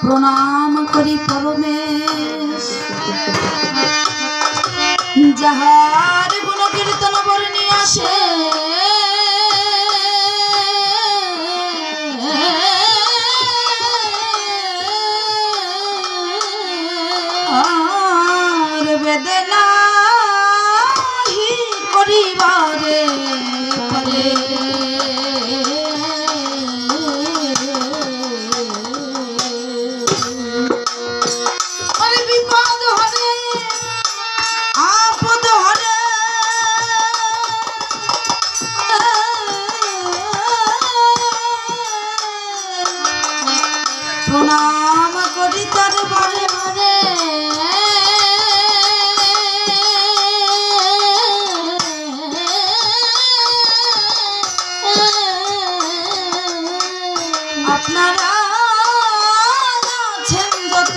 প্রণাম করি পরমেশ। যাহার গুণ কীর্তন বর্ণি আসে আপনারা আছেন যত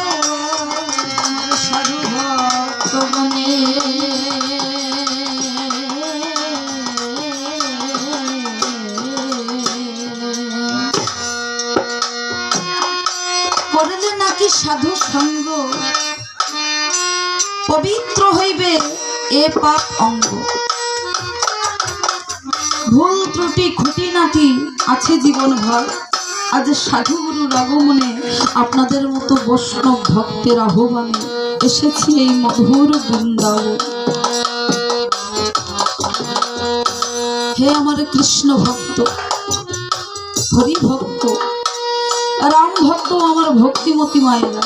নাকি সাধু সঙ্গ? পবিত্র হইবে এ পাপ অঙ্গ। ভুল ত্রুটি খুঁটি খুঁটিনাটি আছে জীবন ভর আজ সাধু গুরুর আগমনে আপনাদের মতো বৈষ্ণব ভক্তের আহ্বানে এসেছি এই মধুর বৃন্দাবন। হে আমার কৃষ্ণ ভক্ত, হরি ভক্ত, রাম ভক্ত, আমার ভক্তিমতী মায়েরা।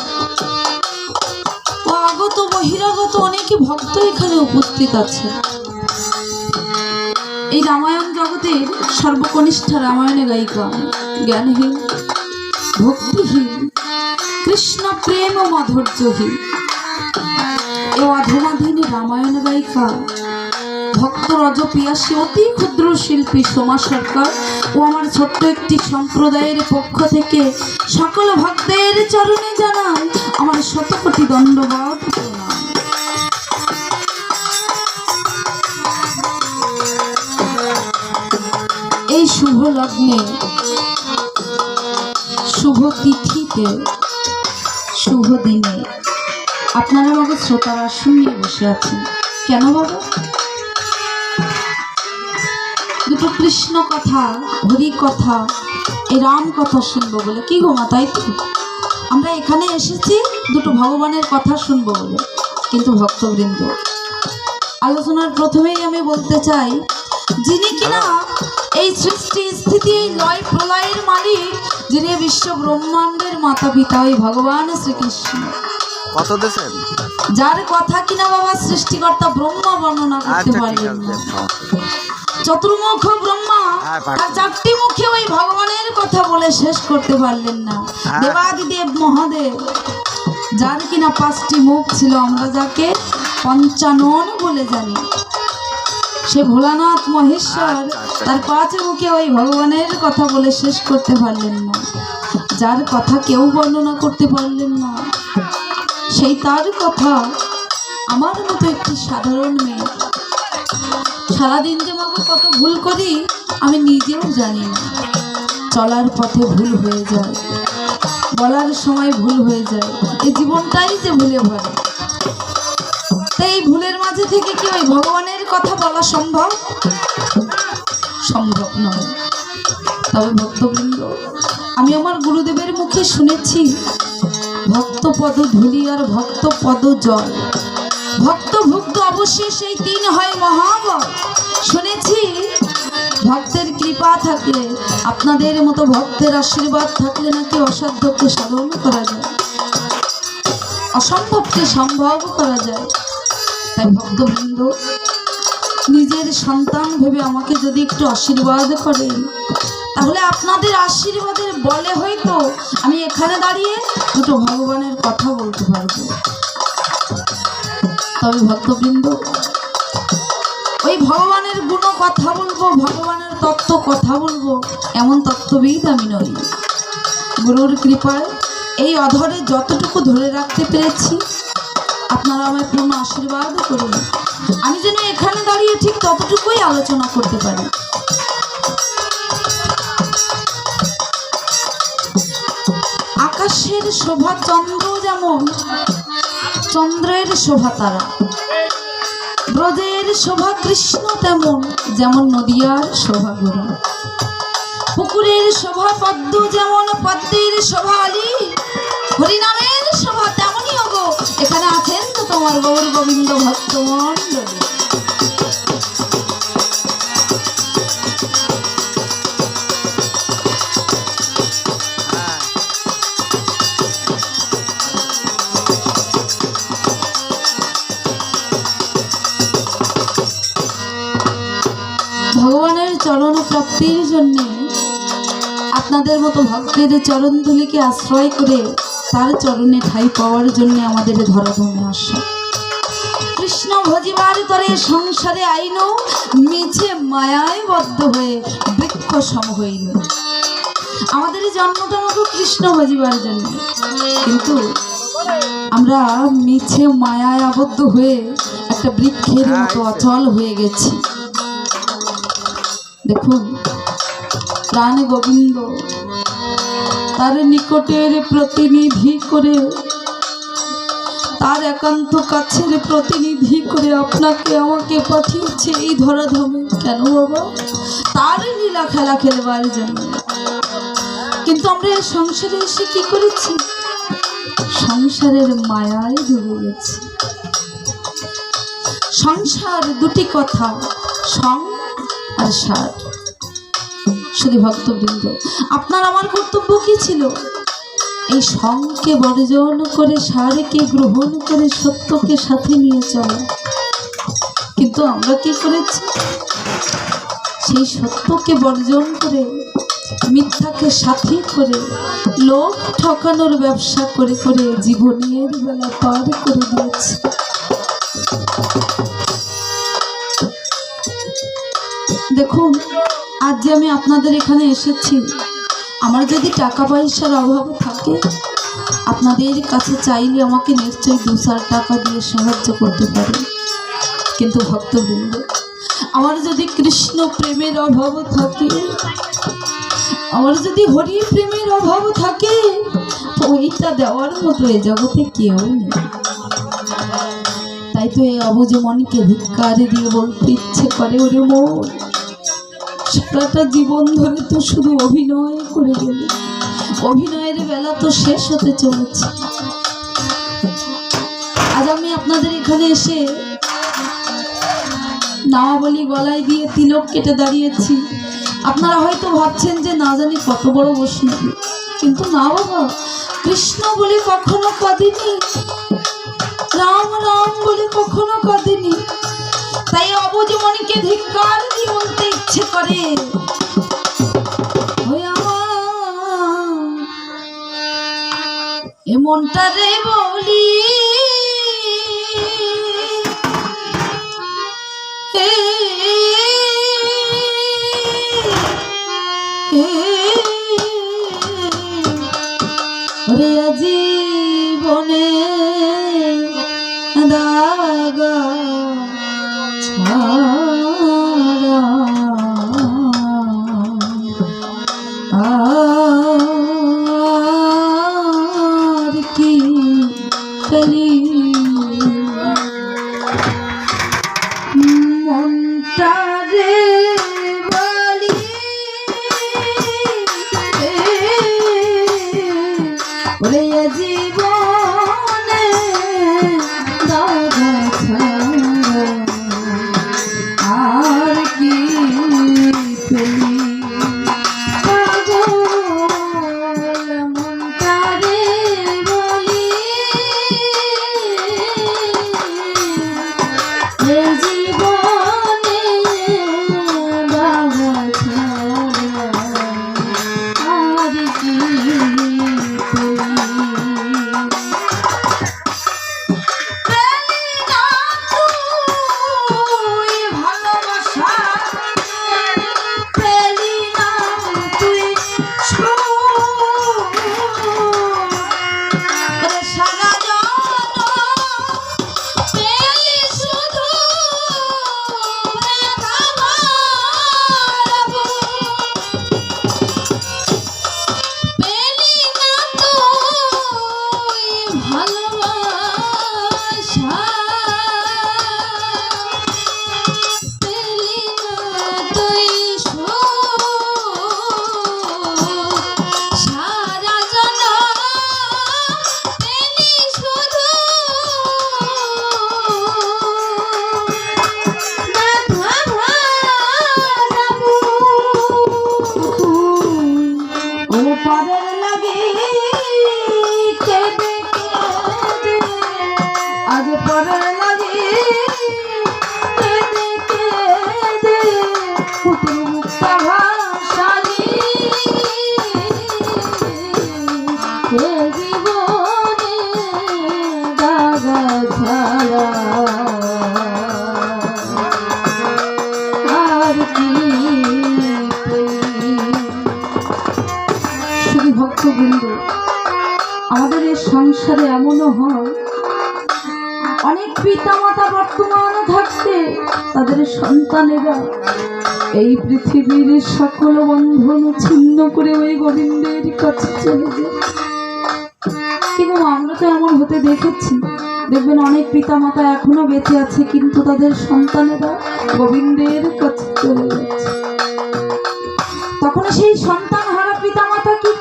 ও আগত, বহিরাগত অনেকে ভক্ত এখানে উপস্থিত আছে। এই রামায়ণ জগতের সর্বকনিষ্ঠ রামায়ণে গায়িকা, জ্ঞানহীন, ভক্তিহীন, কৃষ্ণ প্রেম ও মাধুর্যহীন। এ অধমাধীন রামায়ণ গায়িকা, ভক্ত রজ পিয়াসী অতি ক্ষুদ্র শিল্পী সোমা সরকার ও আমার ছোট্ট একটি সম্প্রদায়ের পক্ষ থেকে সকল ভক্তের চরণে জানাই আমার শতকোটি দণ্ডবাদ প্রণাম এই শুভ লগ্নে শুভ তিথিতে, শুভ দিনে আপনারা আমাকে শ্রোতারা শুনিয়ে বসে আছেন। কেন বাবা? দুটো কৃষ্ণ কথা, হরি কথা, এই রাম কথা শুনব বলে। কি গো মা, তাই তো? আমরা এখানে এসেছি, দুটো ভগবানের কথা শুনব বলে, কিন্তু ভক্তবৃন্দ। আলোচনার প্রথমেই আমি বলতে চাই, যিনি কিনা এই সৃষ্টি স্থিতি এই লয় প্রলয়ের মালিক যিনি বিশ্ব ব্রহ্মাণ্ডের মাতা পিতা ওই ভগবান শ্রীকৃষ্ণ। কত দেশের যার কথা কিনা বাবা সৃষ্টিকর্তা ব্রহ্মা বর্ণনা করতে আচ্ছা ঠিক পারলেন না। চতুর্মুখ ব্রহ্মা হ্যাঁ, পারছি। আর চারটি মুখে ওই ভগবানের কথা বলে শেষ করতে পারলেন না। হ্যাঁ। দেবাদিদেব মহাদেব যার কিনা পাঁচটি মুখ ছিল আমরা যাকে পঞ্চানন বলে জানি। সে ভোলানাথ মহেশ্বর আচ্ছা, আচ্ছা। তার পাঁচ মুখে ওই ভগবানের কথা বলে শেষ করতে পারলেন না। যার কথা কেউ বর্ণনা করতে পারলেন না। সেই তার কথা আমার মতো একটি সাধারণ মেয়ে। সারাদিন যে মাগো কত ভুল করি আমি নিজেও জানি না। চলার পথে ভুল হয়ে যায়। বলার সময় ভুল হয়ে যায়। এই জীবনটাই যে ভুলে ভরে। তাই এই ভুলের মাঝে থেকে কি ওই ভগবানের কথা বলা সম্ভব? সম্ভব নয়। তবে ভক্তবৃন্দ, আমি আমার গুরুদেবের মুখে শুনেছি ভক্ত পদ ধুলি আর ভক্ত পদ জল। ভক্ত ভুক্ত অবশ্যই সেই তিন হয় মহাবল। শুনেছি, ভক্তের কৃপা থাকলে, আপনাদের মতো ভক্তের আশীর্বাদ থাকলে নাকি অসাধ্যকে সাধন করা যায়? অসম্ভবকে সম্ভব করা যায়। তাই ভক্তবৃন্দ নিজের সন্তান ভেবে আমাকে যদি একটু আশীর্বাদ করেন, তাহলে আপনাদের আশীর্বাদের বলে হয়তো আমি এখানে দাঁড়িয়ে দুটো ভগবানের কথা বলতে পারব। তবে ভক্তবৃন্দ, ওই ভগবানের গুণ কথা বলব, ভগবানের তত্ত্ব কথা বলব, এমন তত্ত্ববিদ আমি নই। গুরুর কৃপায় এই অধরে যতটুকু ধরে রাখতে পেরেছি আপনারা আমায় পূর্ণ আশীর্বাদ করুন। আমি যেন এখানে দাঁড়িয়ে ঠিক ততটুকুই আলোচনা করতে পারি। আকাশের শোভা চন্দ্র যেমন, চন্দ্রের শোভা তারা। ব্রজের শোভা কৃষ্ণ তেমন, যেমন নদিয়ার শোভা গোরা। পুকুরের শোভা পদ্ম যেমন, পদ্মের শোভা আলী। হরিনামের শোভা তেমনই ওগো। এখানে আছেন তো তোমার গৌর গোবিন্দ ভক্ত ভগবানের চরণ প্রাপ্তির জন্য আপনাদের মতো ভক্তের চরণ ধুলিকে আশ্রয় করে তার চরণে ঠাই পাওয়ার জন্য আমাদের ধরাধমে আসা কৃষ্ণ ভজিবার তরে সংসারে আইন মিছে মায়ায় বদ্ধ হয়ে বৃক্ষ সম হইল। আমাদের জন্মটা মতো কৃষ্ণ ভজিবার জন্য। কিন্তু আমরা মিছে মায়ায় আবদ্ধ হয়ে একটা বৃক্ষের মতো অচল হয়ে গেছি। দেখুন, প্রাণ গোবিন্দ তার নিকটের প্রতিনিধি করে তার একান্ত কাছের প্রতিনিধি করে আপনাকে আমাকে পাঠিয়েছে এই ধরাধামে। কেন বাবা? তারই লীলা খেলা খেলবার জন্য। কিন্তু আমরা এই সংসারে এসে কি করেছি? সংসারের মায়ায় ডুবে গেছি। সংসার দুটি কথা, সং আর সার। শুধু ভক্তবৃন্দ, আপনার আমার কর্তব্য কি ছিল? এই সংকে বর্জন করে, সারকে গ্রহণ করে, সত্যকে সাথে নিয়ে চলা। কিন্তু আমরা কি করেছি? সেই সত্যকে বর্জন করে, মিথ্যাকে সাথী করে লোক ঠকানোর ব্যবসা করে করে জীবনের বেলা পার করে দিয়েছি। দেখুন, আজ যে আমি আপনাদের এখানে এসেছি আমার যদি টাকা পয়সার অভাব থাকে, আপনাদের কাছে চাইলে আমাকে নিশ্চয়ই দু চার টাকা দিয়ে সাহায্য করতে পারে কিন্তু ভক্তবৃন্দ আমার যদি কৃষ্ণ প্রেমের অভাব থাকে, আমার যদি হরি প্রেমের অভাব থাকে ওইটা দেওয়ার মতো এ জগতে কেউ নেই। তাই তো এই অবুজ মনকে ধিক্কার দিয়ে বলতে ইচ্ছে করে ওরে মন। সারাটা জীবন ধরে তো শুধু অভিনয় করে গেলে। অভিনয়ের বেলা তো শেষ হতে চলেছে। আজ আমি আপনাদের এখানে এসে নামাবলি গলায় দিয়ে তিলক কেটে দাঁড়িয়েছি। আপনারা হয়তো ভাবছেন যে না জানি কত বড় বৈষ্ণবী কিন্তু না বাবা, কৃষ্ণ বলে কখনো কাঁদিনি? রাম রাম বলে কখনো কাঁদিনি? তাই অবুজ মনকে ধিক্কার দিয়ে বলতে ইচ্ছে করে। এমনটা রে বলি আর ভক্তবৃন্দ, আমাদের এই সংসারে এমনও হয়, অনেক পিতা মাতা বর্তমানে থাকতে তাদের সন্তানেরা এই পৃথিবীর সকল বন্ধন ছিন্ন করে ওই গোবিন্দের কাছে চলে যায়। কিন্তু আমরা তো এমন হতে দেখেছি, দেখবেন অনেক পিতামাতা এখনও বেঁচে আছে, কিন্তু তাদের সন্তানেরা গোবিন্দের কাছে চলে যাচ্ছে। তখন সেই সন্তান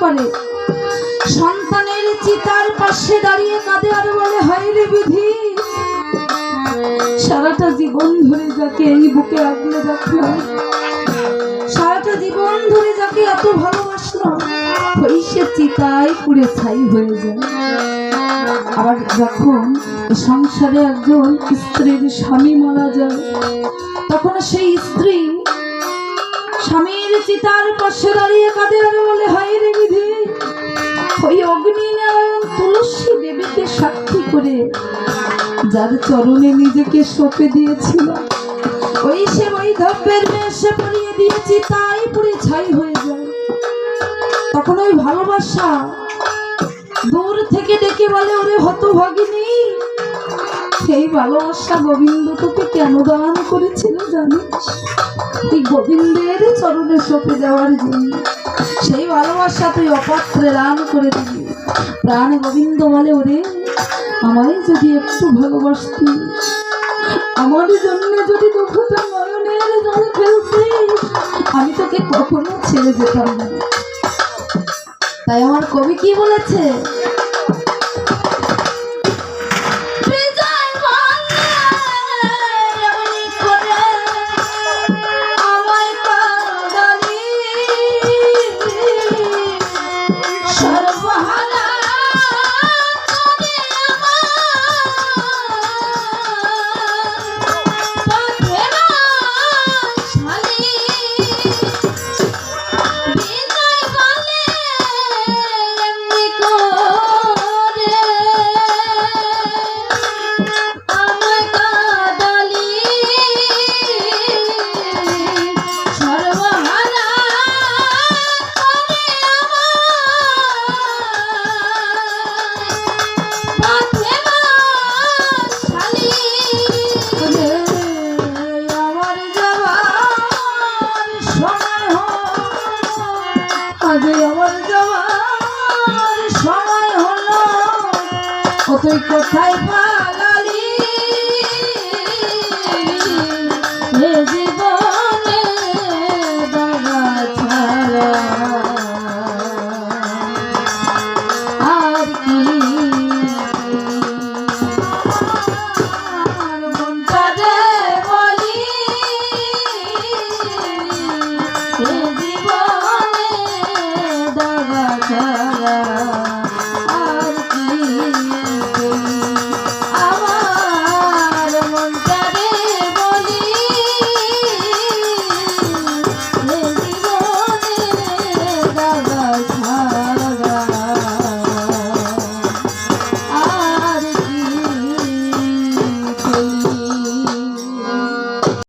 করে সন্তানের চিতার পাশে দাঁড়িয়ে কাঁদে আর বলে, হায় রে বিধি, সারাটা জীবন ধরে যাকে এই বুকে আগলে রাখলাম, সারাটা জীবন ধরে যাকে এত ভালোবাসলাম, ওই সে চিতায় পুড়ে ছাই হয়ে যায়। আবার যখন সংসারে একজন স্ত্রীর স্বামী মারা যায়, তখন সেই স্ত্রী চিতার পাশে দাঁড়িয়ে কাঁদে আর বলে, হায় রে বিধি, ওই অগ্নি নারায়ণ তুলসী দেবীকে সাক্ষী করে যার চরণে নিজেকে সঁপে দিয়েছিল। ওই সে বৈধব্যের মেশে পরিয়ে দিয়েছি, তাই পুরে ছাই হয়ে যায়। তখন ওই ভালোবাসা দূর থেকে ডেকে বলে, ওরে হতভাগিনী সেই ভালোবাসা গোবিন্দ তোকে কেন দান করেছিল জানিস? তুই গোবিন্দের চরণে সঁপে যাওয়ার জন্য। সেই ভালোবাসা তুই অপাত্রে দান করে দিবি প্রাণ গোবিন্দ বলে, ওরে, আমায় যদি একটু ভালোবাসতি, আমার জন্য যদি দুঃখটা নয়নের জল ফেলতিস আমি তোকে কখনো ছেড়ে যেতাম না। তাই আমার কবি কি বলেছে? যাওয়ার সময় হলো। তুই কোথায় পাল